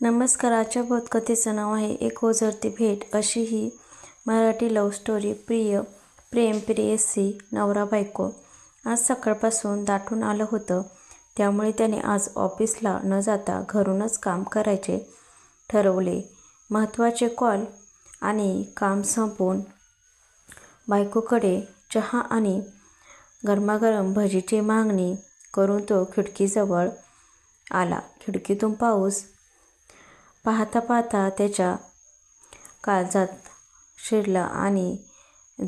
नमस्कार आजच्या बोधकथेचं नाव आहे एक हो ओझरती भेट. अशी ही मराठी लव्ह स्टोरी प्रिय प्रेम प्रेयसी नवरा बायको आज सकाळपासून दाटून आलं होतं. त्यामुळे त्याने आज ऑफिसला न जाता घरूनच काम करायचे ठरवले. महत्त्वाचे कॉल आणि काम संपवून बायकोकडे चहा आणि गरमागरम भजीची मागणी करून तो खिडकीजवळ आला. खिडकीतून पाऊस पाहता पाहता त्याच्या काळजात शिरला आणि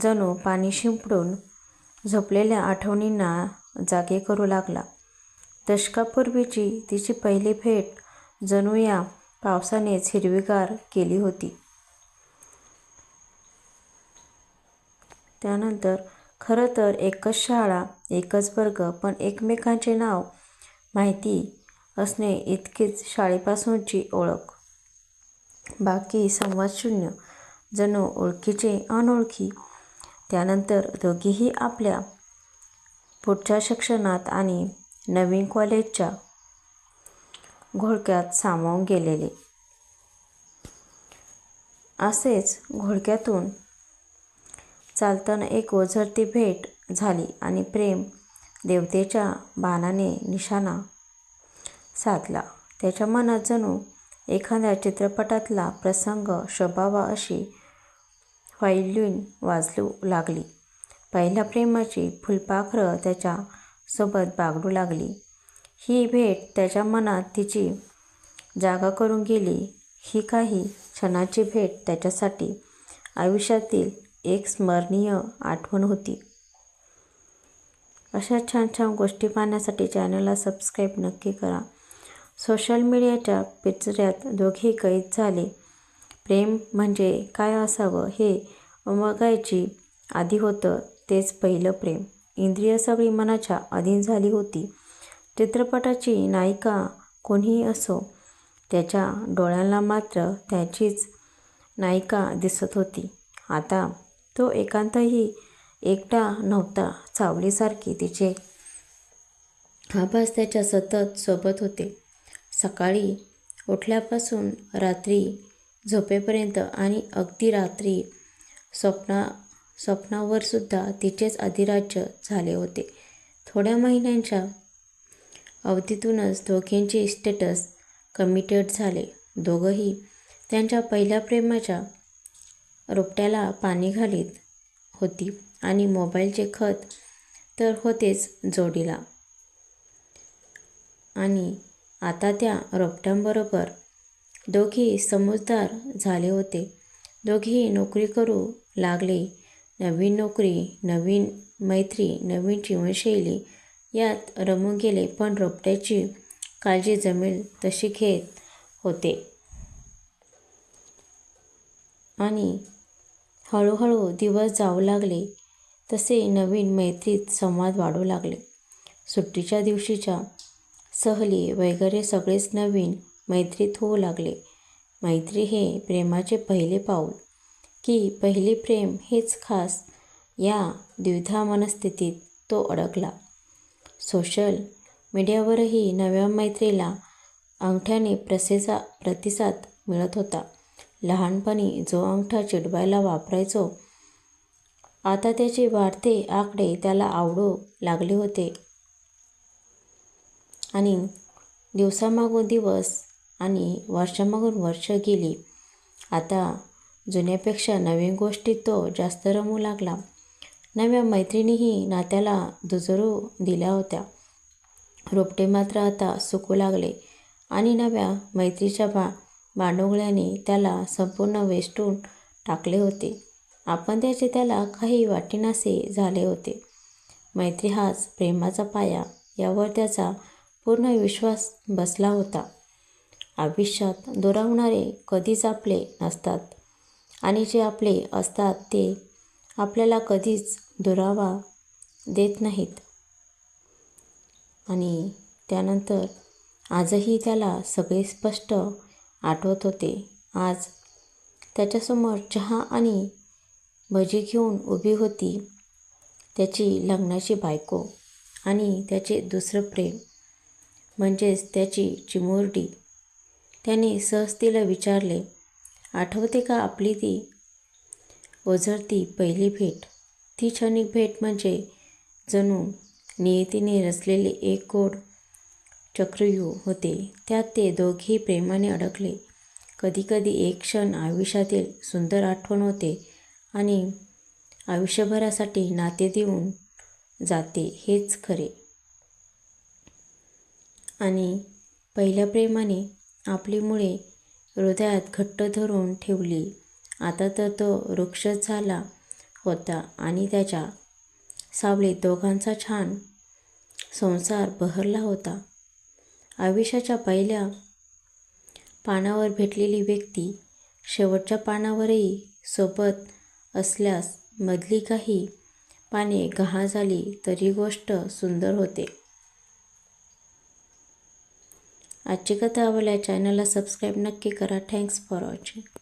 जणू पाणी शिंपडून झोपलेल्या आठवणींना जागे करू लागला. दशकापूर्वीची तिची पहिली भेट जणू या पावसानेच हिरवीगार केली होती. त्यानंतर खरं तर एकच शाळा एकच वर्ग पण एकमेकांचे नाव माहिती असणे इतकीच शाळेपासूनची ओळख. बाकी संवाद शून्य. जणू ओळखीचे अनोळखी. त्यानंतर दोघीही आपल्या पुढच्या शिक्षणात आणि नवीन कॉलेजच्या घोळक्यात सामावून गेलेले. असेच घोळक्यातून चालताना एक ओझरती भेट झाली आणि प्रेम देवतेच्या बाणाने निशाणा साधला. त्याच्या मनात जणू एखाद्या चित्रपटातला प्रसंग शोभावा अशी व्हायोलिन वाजू लागली. पहिल्या प्रेमाची फुलपाखरं त्याच्या सोबत बागडू लागली. ही भेट त्याच्या मनात तिची जागा करून गेली. ही काही क्षणाची भेट त्याच्यासाठी आयुष्यातील एक स्मरणीय आठवण होती. अशा छान छान गोष्टी पाहण्यासाठी चॅनलला सबस्क्राईब नक्की करा. सोशल मीडियाच्या पिचऱ्यात दोघे कैद झाले. प्रेम म्हणजे काय असावं हे उमगायची आधी होतं तेच पहिलं प्रेम. इंद्रिय सगळी मनाच्या अधीन झाली होती. चित्रपटाची नायिका कोणीही असो त्याच्या डोळ्यांना मात्र त्याचीच नायिका दिसत होती. आता तो एकांतही एकटा नव्हता सावलीसारखी तिचे आभास त्याच्या सतत सोबत होते. सकाळी उठल्यापासून रात्री झोपेपर्यंत आणि अगदी रात्री स्वप्ना स्वप्नावरसुद्धा तिचेच अधिराज्य झाले होते. थोड्या महिन्यांच्या अवधीतूनच दोघींचे स्टेटस कमिटेड झाले. दोघंही त्यांच्या पहिल्या प्रेमाच्या रोपट्याला पाणी घालीत होती आणि मोबाईलचे खत तर होतेच जोडीला. आणि आता त्या रोपट्यांबरोबर दोघी समजदार झाले होते. दोघेही नोकरी करू लागले. नवीन नोकरी नवीन मैत्री नवीन जीवनशैली यात रमून गेले पण रोपट्याची काळजी जमेल तशी घेत होते. आणि हळूहळू दिवस जाऊ लागले तसे नवीन मैत्रीत संवाद वाढू लागले. सुट्टीच्या दिवशीच्या सहली वगैरे सगळेच नवीन मैत्रीत होऊ लागले. मैत्री हे प्रेमाचे पहिले पाऊल. की पहिली प्रेम हेच खास या द्विधा मनस्थितीत तो अडकला. सोशल मीडियावरही नव्या मैत्रीला अंगठ्याने प्रसेसा प्रतिसाद मिळत होता. लहानपणी जो अंगठा चिडवायला वापरायचो आता त्याचे वाढते आकडे त्याला आवडू लागले होते. आणि दिवसामागून दिवस आणि वर्षामागून वर्ष गेली. आता जुन्यापेक्षा नवीन गोष्टीत तो जास्त रमू लागला. नव्या मैत्रिणीही नात्याला दुजरू दिल्या होत्या. रोपटे मात्र आता सुकू लागले आणि नव्या मैत्रीच्या बा बांडोगळ्याने त्याला संपूर्ण वेष्टून टाकले होते. आपण त्याचे त्याला काही वाटेनासे झाले होते. मैत्री हाच प्रेमाचा पाया. यावर त्याचा पूर्ण विश्वास बसला होता. आयुष्यात दुरावणारे कधीच आपले नसतात. आणि जे आपले असतात ते आपल्याला कधीच दुरावा देत नाहीत. आणि त्यानंतर आजही त्याला सगळे स्पष्ट आठवत होते. आज त्याच्यासमोर चहा आणि भजी घेऊन उभी होती. त्याची लग्नाची बायको आणि त्याचे दुसरं प्रेम. म्हणजेच त्याची चिमुरडी. त्याने सहस्तीला विचारले आठवते का आपली ती? ओझरती पहिली भेट. ती क्षणिक भेट म्हणजे जणू नियतीने रचलेले एक गोड चक्रव्यूह होते. त्यात ते दोघेही प्रेमाने अडकले. कधीकधी एक क्षण आयुष्यातील सुंदर आठवण होते आणि आयुष्यभरासाठी नाते देऊन जाते हेच खरे. आणि पहिल्या प्रेमाने आपली मुळे हृदयात घट्ट धरून ठेवली. आता तर तो वृक्षच झाला होता आणि त्याच्या सावलीत दोघांचा छान संसार बहरला होता. आयुष्याच्या पहिल्या पानावर भेटलेली व्यक्ती शेवटच्या पानावरही सोबत असल्यास मधली काही पाने गहाळ झाली तरी गोष्ट सुंदर होते. आजची कथा आवडल्या चॅनलला सबस्क्राईब नक्की करा. Thanks for watching